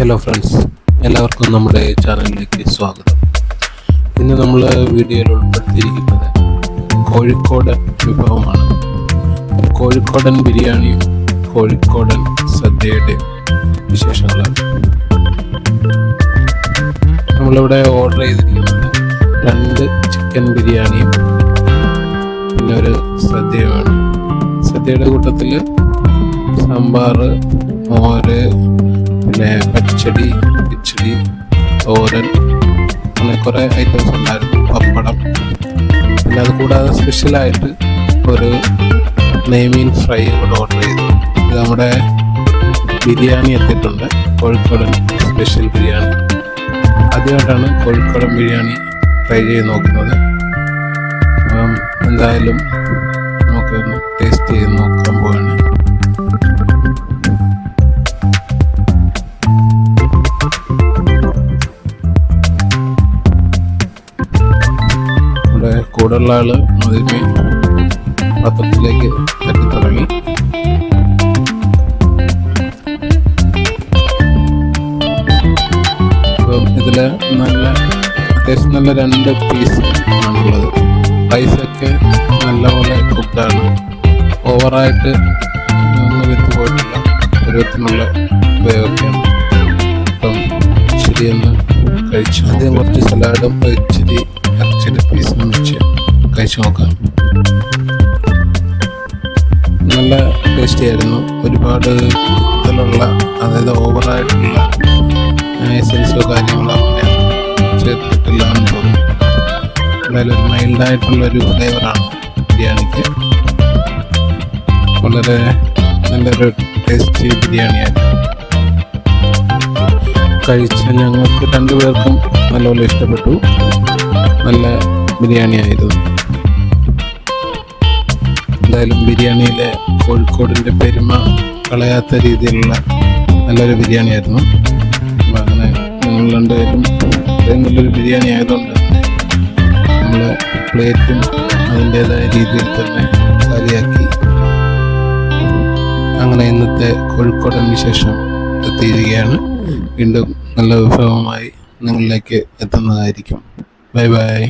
Hello friends എല്ലാവർക്കും നമ്മുടെ ചാനലിലേക്ക് സ്വാഗതം. ഇന്ന് നമ്മൾ വീഡിയോയിൽ ഉൾപ്പെടുത്തിയിരിക്കുന്നത് കോഴിക്കോടൻ വിഭവമാണ്. കോഴിക്കോടൻ ബിരിയാണിയും കോഴിക്കോടൻ സദ്യയുടെ വിശേഷങ്ങളാണ്. നമ്മളിവിടെ ഓർഡർ ചെയ്തിരിക്കുന്നത് രണ്ട് ചിക്കൻ ബിരിയാണിയും പിന്നെ ഒരു സദ്യയുമാണ്. സദ്യയുടെ കൂട്ടത്തിൽ സാമ്പാർ മോര് പിന്നെ പച്ചടി കിച്ചടി തോരൻ അങ്ങനെ കുറേ ഐറ്റംസ് ഉണ്ടായിരുന്നു. പപ്പടം. പിന്നെ അത് കൂടാതെ സ്പെഷ്യലായിട്ട് ഒരു നെയ്മീൻ ഫ്രൈ കൂടെ ഓർഡർ ചെയ്തു. ഇത് നമ്മുടെ ബിരിയാണി എത്തിയിട്ടുണ്ട്. കോഴിക്കോടൻ സ്പെഷ്യൽ ബിരിയാണി. ആദ്യമായിട്ടാണ് കോഴിക്കോടൻ ബിരിയാണി ട്രൈ ചെയ്ത് നോക്കുന്നത്. അപ്പം എന്തായാലും നമുക്കൊന്ന് ടേസ്റ്റ് ചെയ്ത് നോക്കാൻ പോവാണ്. കൂടുതലുള്ള ആൾ ആദ്യമേ പത്രത്തിലേക്ക് തട്ടി തുടങ്ങി. അപ്പം ഇതിൽ നല്ല അത്യാവശ്യം നല്ല രണ്ട് പീസ് ആണുള്ളത്. റൈസൊക്കെ നല്ലപോലെ കുക്കാണ് ഓവറായിട്ട് ഒന്ന് വിത്ത് പോയിട്ടുള്ള പരുവത്തിനുള്ള ഉപയോഗമൊക്കെയാണ് അപ്പം ശരിയെന്ന് കഴിച്ചു. ആദ്യം കുറച്ച് സലാഡും ഇച്ചിരി ഇറച്ചിയുടെ പീസും വെച്ച് കഴിച്ചു നോക്കാം. നല്ല ടേസ്റ്റി ആയിരുന്നു. ഒരുപാട് കുത്തലുള്ള അതായത് ഓവറായിട്ടുള്ള എസൻസോ കാര്യങ്ങളോ അങ്ങനെ ചേർത്തിട്ടില്ല എന്ന് തോന്നുന്നു. എന്തായാലും ഒരു മൈൽഡായിട്ടുള്ള ഒരു ഫ്ലേവറാണ് ബിരിയാണിക്ക്. വളരെ നല്ലൊരു ടേസ്റ്റി ബിരിയാണിയായിരുന്നു കഴിച്ച ഞങ്ങൾക്ക് രണ്ടുപേർക്കും നല്ലപോലെ ഇഷ്ടപ്പെട്ടു. നല്ല ബിരിയാണി ആയിരുന്നു എന്തായാലും ബിരിയാണിയിലെ കോഴിക്കോടിന്റെ പെരുമ കളയാത്ത രീതിയിലുള്ള നല്ലൊരു ബിരിയാണി ആയിരുന്നു അപ്പം അങ്ങനെ ഞങ്ങൾ രണ്ടുപേരും ഇത്രയും നല്ലൊരു ബിരിയാണി ആയതുകൊണ്ട് നമ്മൾ പ്ലേറ്റും അതിന്റേതായ രീതിയിൽ തന്നെ കാലിയാക്കി അങ്ങനെ ഇന്നത്തെ കോഴിക്കോടൻ വിശേഷം എത്തിയിരിക്കുകയാണ്. വീണ്ടും നല്ല വിഭവമായി നിങ്ങളിലേക്ക് എത്തുന്നതായിരിക്കും. Bye bye.